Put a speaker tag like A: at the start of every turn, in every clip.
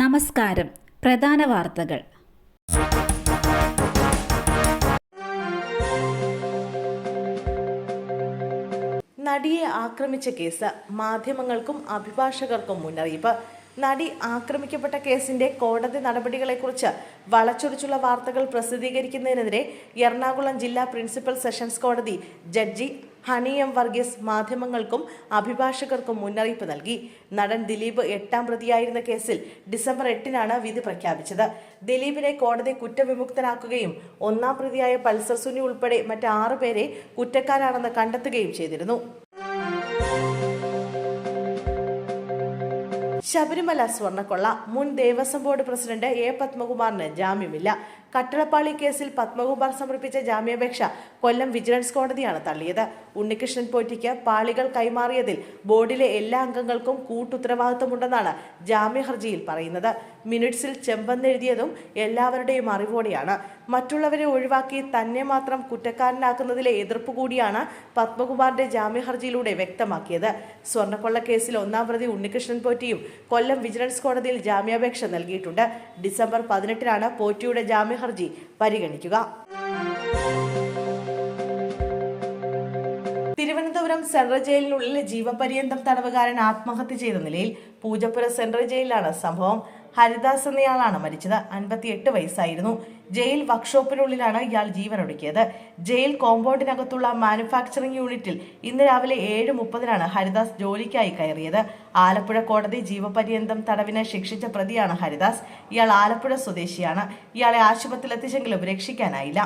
A: നമസ്കാരം. പ്രധാന വാർത്തകൾ.
B: നടിയെ ആക്രമിച്ച കേസ് മാധ്യമങ്ങൾക്കും അഭിഭാഷകർക്കും മുന്നറിയിപ്പ്. നടി ആക്രമിക്കപ്പെട്ട കേസിന്റെ കോടതി നടപടികളെക്കുറിച്ച് വളച്ചൊടിച്ചുള്ള വാർത്തകൾ പ്രസിദ്ധീകരിക്കുന്നതിനെതിരെ എറണാകുളം ജില്ലാ പ്രിൻസിപ്പൽ സെഷൻസ് കോടതി ജഡ്ജി ഹണി എം വർഗീസ് മാധ്യമങ്ങൾക്കും അഭിഭാഷകർക്കും മുന്നറിയിപ്പ് നൽകി. നടൻ ദിലീപ് എട്ടാം പ്രതിയായിരുന്ന കേസിൽ ഡിസംബർ എട്ടിനാണ് വിധി പ്രഖ്യാപിച്ചത്. ദിലീപിനെ കോടതി കുറ്റവിമുക്തനാക്കുകയും ഒന്നാം പ്രതിയായ പൾസർ സുനി ഉൾപ്പെടെ മറ്റ് ആറ് പേരെ കുറ്റക്കാരാണെന്ന് കണ്ടെത്തുകയും ചെയ്തിരുന്നു. ശബരിമല സ്വർണക്കൊള്ള. മുൻ ദേവസ്വം ബോർഡ് പ്രസിഡന്റ് എ പത്മകുമാറിന് ജാമ്യമില്ല. കട്ടളപ്പാളി കേസിൽ പത്മകുമാർ സമർപ്പിച്ച ജാമ്യാപേക്ഷ കൊല്ലം വിജിലൻസ് കോടതിയാണ് തള്ളിയത്. ഉണ്ണികൃഷ്ണൻ പോറ്റിക്ക് പാളികൾ കൈമാറിയതിൽ ബോർഡിലെ എല്ലാ അംഗങ്ങൾക്കും കൂട്ടുത്തരവാദിത്വമുണ്ടെന്നാണ് ജാമ്യ ഹർജിയിൽ പറയുന്നത്. മിനിറ്റ്സിൽ ചെമ്പന്നെഴുതിയതും എല്ലാവരുടെയും അറിവോടെയാണ്. മറ്റുള്ളവരെ ഒഴിവാക്കി തന്നെ മാത്രം കുറ്റക്കാരനാക്കുന്നതിലെ എതിർപ്പ് കൂടിയാണ് പത്മകുമാറിന്റെ ജാമ്യഹർജിയിലൂടെ വ്യക്തമാക്കിയത്. സ്വർണക്കൊള്ള കേസിൽ ഒന്നാം പ്രതി ഉണ്ണികൃഷ്ണൻ പോറ്റിയും കൊല്ലം വിജിലൻസ് കോടതിയിൽ ജാമ്യാപേക്ഷ നൽകിയിട്ടുണ്ട്. ഡിസംബർ പതിനെട്ടിനാണ് പോറ്റിയുടെ ജാമ്യ ഹർജി പരിഗണിക്കുക. തിരുവനന്തപുരം സെൻട്രൽ ജയിലിനുള്ളിൽ ജീവപര്യന്തം തടവുകാരൻ ആത്മഹത്യ ചെയ്ത നിലയിൽ പൂജപ്പുര സെൻട്രൽ ജയിലിലാണ് സംഭവം. ഹരിദാസ് എന്നയാളാണ് മരിച്ചത്. അൻപത്തിയെട്ട് വയസ്സായിരുന്നു. ജയിൽ വർക്ക്ഷോപ്പിനുള്ളിലാണ് ഇയാൾ ജീവനൊടുക്കിയത്. ജയിൽ കോമ്പൗണ്ടിനകത്തുള്ള മാനുഫാക്ചറിംഗ് യൂണിറ്റിൽ ഇന്ന് രാവിലെ ഏഴ് മുപ്പതിനാണ് ഹരിദാസ് ജോലിക്കായി കയറിയത്. ആലപ്പുഴ കോടതി ജീവപര്യന്തം തടവിന് ശിക്ഷിച്ച പ്രതിയാണ് ഹരിദാസ്. ഇയാൾ ആലപ്പുഴ സ്വദേശിയാണ്. ഇയാളെ ആശുപത്രിയിൽ എത്തിച്ചെങ്കിലും രക്ഷിക്കാനായില്ല.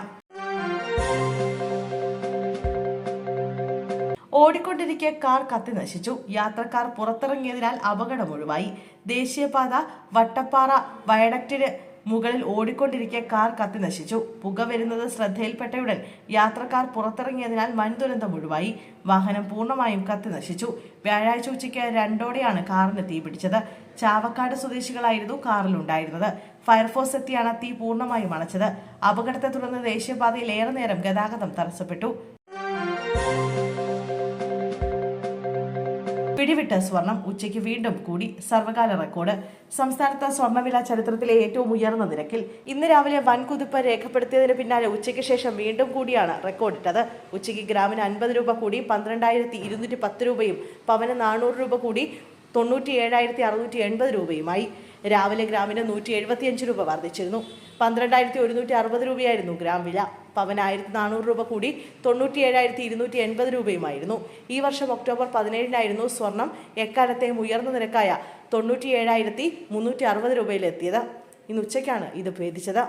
B: ഓടിക്കൊണ്ടിരിക്കെ കാർ കത്തി നശിച്ചു. യാത്രക്കാർ പുറത്തിറങ്ങിയതിനാൽ അപകടം ഒഴിവായി. ദേശീയപാത വട്ടപ്പാറ വയഡക്റ്റിന് മുകളിൽ ഓടിക്കൊണ്ടിരിക്കെ കാർ കത്തി നശിച്ചു. പുക വരുന്നത് ശ്രദ്ധയിൽപ്പെട്ടയുടൻ യാത്രക്കാർ പുറത്തിറങ്ങിയതിനാൽ വൻ ദുരന്തം ഒഴിവായി. വാഹനം പൂർണമായും കത്തി നശിച്ചു. വ്യാഴാഴ്ച ഉച്ചയ്ക്ക് രണ്ടോടെയാണ് കാറിന് തീ പിടിച്ചത്. ചാവക്കാട് സ്വദേശികളായിരുന്നു കാറിലുണ്ടായിരുന്നത്. ഫയർഫോഴ്സ് എത്തിയാണ് തീ പൂർണമായും അണച്ചത്. അപകടത്തെ തുടർന്ന് ദേശീയപാതയിൽ ഏറെ നേരം ഗതാഗതം തടസ്സപ്പെട്ടു. പിടിവിട്ട സ്വർണം ഉച്ചയ്ക്ക് വീണ്ടും കൂടി സർവകാല റെക്കോർഡ്. സംസ്ഥാനത്ത് സ്വർണവില ചരിത്രത്തിലെ ഏറ്റവും ഉയർന്ന നിരക്കിൽ ഇന്ന് രാവിലെ വൻ കുതിപ്പ് രേഖപ്പെടുത്തിയതിന് പിന്നാലെ ഉച്ചയ്ക്ക് ശേഷം വീണ്ടും കൂടിയാണ് റെക്കോർഡിട്ടത്. ഉച്ചയ്ക്ക് ഗ്രാമിന് അൻപത് രൂപ കൂടി പന്ത്രണ്ടായിരത്തി ഇരുന്നൂറ്റി പത്ത് രൂപയും പവന് നാനൂറ് രൂപ കൂടി തൊണ്ണൂറ്റി ഏഴായിരത്തി അറുന്നൂറ്റി എൺപത് രൂപയുമായി. രാവിലെ ഗ്രാമിന് നൂറ്റി എഴുപത്തിയഞ്ച് രൂപ വർദ്ധിച്ചിരുന്നു. പന്ത്രണ്ടായിരത്തി ഒരുന്നൂറ്റി അറുപത് രൂപയായിരുന്നു ഗ്രാം വില. പവന് ആയിരത്തി നാനൂറ് രൂപ കൂടി തൊണ്ണൂറ്റി ഏഴായിരത്തി ഇരുന്നൂറ്റി എൺപത് രൂപയുമായിരുന്നു. ഈ വർഷം ഒക്ടോബർ പതിനേഴിനായിരുന്നു സ്വർണം എക്കാലത്തെയും ഉയർന്ന നിരക്കായ തൊണ്ണൂറ്റി ഏഴായിരത്തി മുന്നൂറ്റി അറുപത് രൂപയിലെത്തിയത്. ഇന്ന് ഉച്ചയ്ക്കാണ് ഇത് ഭേദിച്ചത്.